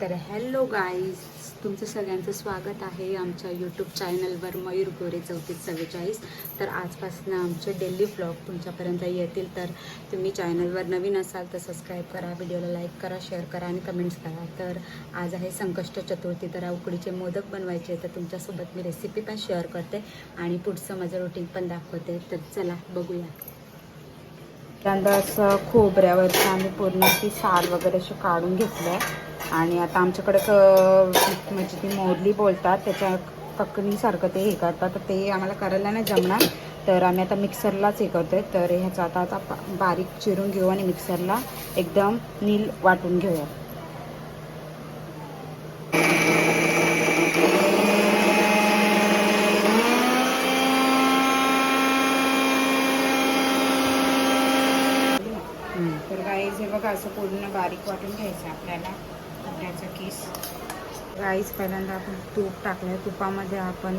तर hello guys तुमचं सगळ्यांचं स्वागत आहे आमच्या यूट्यूब चॅनलवर मयूर गोरे चौतीस चव्वेचाळीस तर आजपासून आमचे डेली ब्लॉग तुमच्यापर्यंत येतील. तर तुम्ही चॅनलवर नवीन असाल तर सबस्क्राईब करा व्हिडिओला लाईक करा शेअर करा आणि कमेंट्स करा. तर आज आहे संकष्ट चतुर्थी तर उकडीचे मोदक बनवायचे तर तुमच्यासोबत मी रेसिपी पण शेअर करते आणि पुढचं माझं रुटीन पण दाखवते. तर चला बघूया. पहिल्यांदा असं खोबऱ्यावरचं आम्ही पूर्ण ती साल वगैरे अशी काढून घेतलं आहे आणि आता आमच्याकडे क म्हणजे ती मोरली बोलतात त्याच्या ककणीसारखं ते हे करतात. तर ते आम्हाला करायला नाही जमणार. तर आम्ही आता मिक्सरलाच हे करतोय. तर ह्याचा आता आता बारीक चिरून घेऊ आणि मिक्सरला एकदम नील वाटून घेऊया तर गाईज हे बघा असं पूर्ण बारीक वाटून घ्यायचं आपल्याला. खोबऱ्याचं किस. राईस पहिल्यांदा आपण तूप टाकलं तुपामध्ये आपण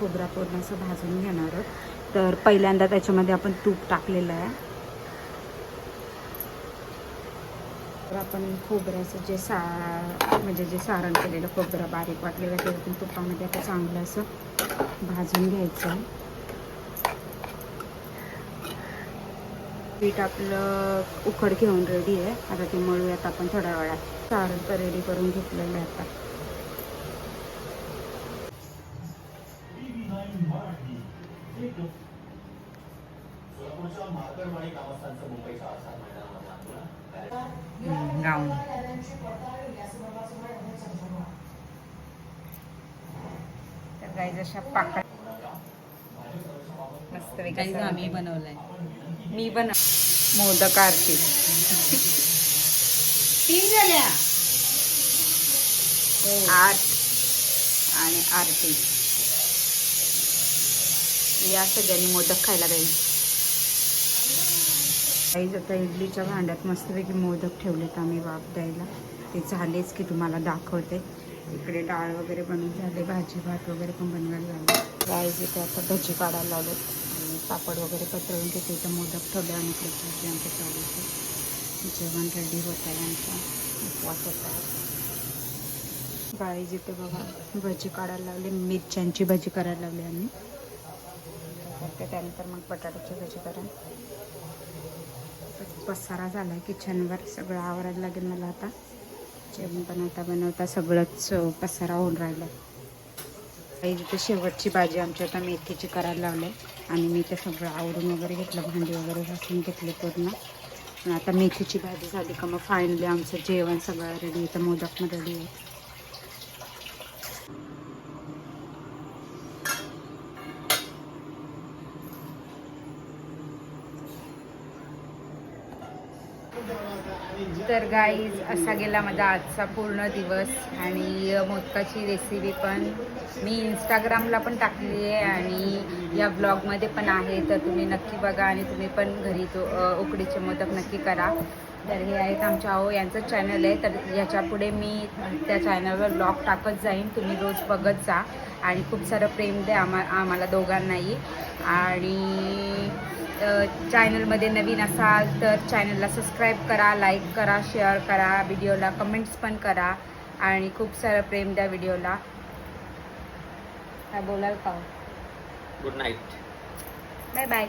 खोबरा पूर्ण असं भाजून घेणार आहोत. तर पहिल्यांदा त्याच्यामध्ये आपण तूप टाकलेलं आहे. तर आपण खोबऱ्याचं जे सा म्हणजे जे सारण केलेलं खोबरं बारीक वाटलेलं ते आपण तुपामध्ये आता चांगलं असं भाजून घ्यायचं आहे. पीठ आपलं उकड घेऊन रेडी आहे. आता ते मळूयात आपण थोड्या वेळात. चार तर रेडी करून घेतलेलं आहे आता. गाऊन. तर काही जशा पाकळ्या मस्त काही आम्ही बनवलंय. मी पण मोदक आरती तीन झाल्या. आठ आणि आरती. या सगळ्यांनी मोदक खायला पाहिजे काही आता इडलीच्या भांड्यात मस्तपैकी मोदक ठेवलेत आम्ही वाफ द्यायला. ते झालेच की तुम्हाला दाखवते. इकडे डाळ वगैरे बनवून झाले भाजी भात वगैरे पण बनवायला लागले. राईस इथे आता भजी काढायला लावले आणि पापड वगैरे पसरवून घेते. इथं मोदक ठेवले आणि इकडे भाजी आमच्या चालू जेवण रेडी होत आहे आमचा. उपवास होता आहे. जिथे इथे बघा भजी काढायला लावली मिरच्यांची भजी करायला लावली आम्ही. त्यानंतर मग बटाट्याची भजी करा. पसारा झाला आहे किचनवर सगळं आवरायला लागेल मला आता. जेवण बनवता बनवता सगळंच पसारा होऊन राहिलं. काही तिथं शेवटची भाजी आमची आता मेथीची करायला लावली. आणि मी ते सगळं आवरून वगैरे घेतलं भांडी वगैरे घासून घेतले पूर्ण. आता मेथीची भाजी झाली का मग फायनली आमचं जेवण सगळं रेडी तर मोदक रेडी आहे तर गाईज असा गेला माझा आजचा पूर्ण दिवस आणि मोदकाची रेसिपी पण मी इंस्टाग्रामला पण टाकली आहे आणि या ब्लॉगमध्ये पण आहे. तर तुम्ही नक्की बघा आणि तुम्ही पण घरी तो उकडीचे मोदक नक्की करा. तर हे आहेत आमच्या आहो यांचं चॅनल आहे. तर याच्यापुढे मी त्या चॅनलवर ब्लॉग टाकत जाईन. तुम्ही रोज बघत जा आणि खूप सारं प्रेम द्या आम्हा आम्हाला दोघांनाही. आणि चॅनलमध्ये नवीन असाल तर चॅनलला सबस्क्राईब करा लाईक करा शेअर करा व्हिडिओला कमेंट्स पण करा आणि खूप सारं प्रेम द्या व्हिडिओला काय बोलाल का? Good night bye bye